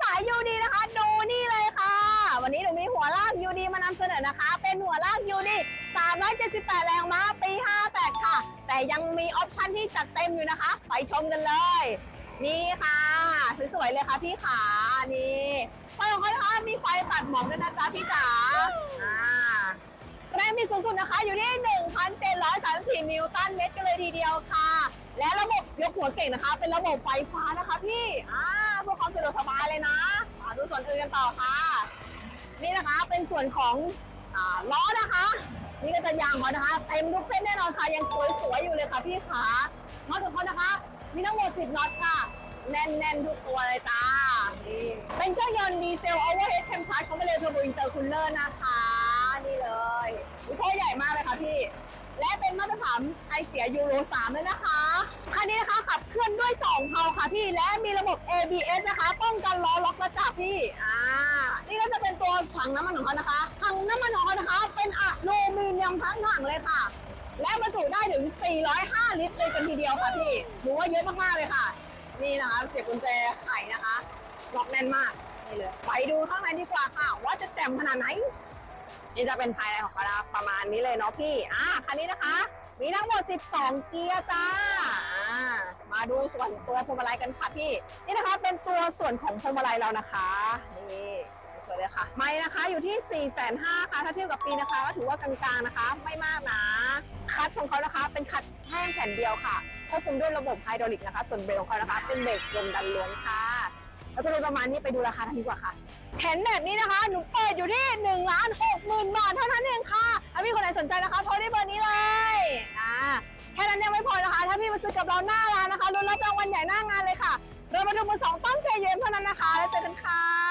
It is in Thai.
สายยูดีนะคะดูนี่เลยค่ะ วันนี้หนูมีหัวลากยูดีมานำเสนอนะคะ เป็นหัวลากยูดี378 แรงม้าปี 58 ค่ะ แต่ยังมีออปชั่นที่จัดเต็มอยู่นะคะ ไปชมกันเลย นี่ค่ะ สวยๆเลยค่ะพี่ขานี่ไฟของเขานะคะมีไฟตัดหมอกด้วยนะจ๊ะพี่จ๋าอ่าแรงบิดสูงสุดนะคะอยู่ที่ 1,734 นิวตันเมตรกันเลยทีเดียวค่ะ และระบบยกหัวเก่งนะคะ เป็นระบบไฟฟ้านะคะพี่อ่าเพื่อความสะดวกสบายเลยนะอ่าดูส่วนอื่นกันต่อค่ะ นี่นะคะเป็นส่วนของอ่าล้อนะคะ นี่ก็จะยางเขานะคะเต็มทุกเส้นแน่นอนค่ะยังสวยๆอยู่เลยค่ะพี่ขาน็อตของเขานะคะ มีทั้งหมด 10น็อตค่ะแน่นๆทุกตัวเลยจ้า เป็นเครื่องยนต์ดีเซลโอเวอร์เฮดแคมชาร์จของเบลเทอร์โบอินเตอร์คูลเลอร์นะคะ นี่เลยวิโทใหญ่มากเลยค่ะพี่ และเป็นมาตรฐานไอเสียยูโร3เลยนะคะ คันนี้นะคะขับเคลื่อนด้วย2เพลาค่ะพี่และมีระบบ ABS นะคะป้องกันล้อล็อกและจับพี่อ่านี่ก็จะเป็นตัวถังน้ำมันของเขานะคะถังน้ำมันของเขานะคะ เป็นอะลูมิเนียมทั้งถังเลยค่ะ และบรรจุได้ถึง 405 ลิตรเลยกันทีเดียวค่ะพี่ถือว่าเยอะมากๆเลยค่ะ นี่นะคะ เสียบกุญแจไขนะคะล็อกแน่นมากนี่เลยไปดูข้างในดีกว่าค่ะ ว่าจะแจ่มขนาดไหนนี่จะเป็นภายในของเขาประมาณนี้เลยเนาะพี่อ่าคันนี้นะคะ มีทั้งหมด 12 เกียร์จ้า มาดูส่วนตัวพวงมาลัยกันค่ะพี่นี่นะคะเป็นตัวส่วนของพวงมาลัยเรานะคะนี่สวยๆเลยค่ะ ไม่นะคะอยู่ที่4 5 0 0 0ค่ะ ถ้าเทียบกับปีนะคะก็ถือว่ากลางๆนะคะ ไม่มากนะคัดของเขานะคะ เป็นคัดแห้งแผ่นเดียวค่ะควบคุมด้วยระบบไฮดรอลิกนะคะ ส่วนเบรกของเขานะคะ เป็นเบรกลมดันล้วนค่ะแล้วจะรู้ประมาณนี้ไปดูราคากันดีกว่าค่ะเห็นแบบนี้นะคะ หนูเปิดอยู่ที่1นึ่งล้านหกหมื่นบาทเท่านั้นเองค่ะถ้าพี่คนไหนสนใจนะคะโทรได้เบอร์นี้เลยอ่าแค่นั้นยังไม่พอ ถ้าพี่มาซื้อกับเราหน้าร้านนะคะรุ่นรับรางวัลใหญ่หน้างานเลยค่ะเรามาดูมือสองต้องเคเยมเท่านั้นนะคะ แล้วเจอกันค่ะ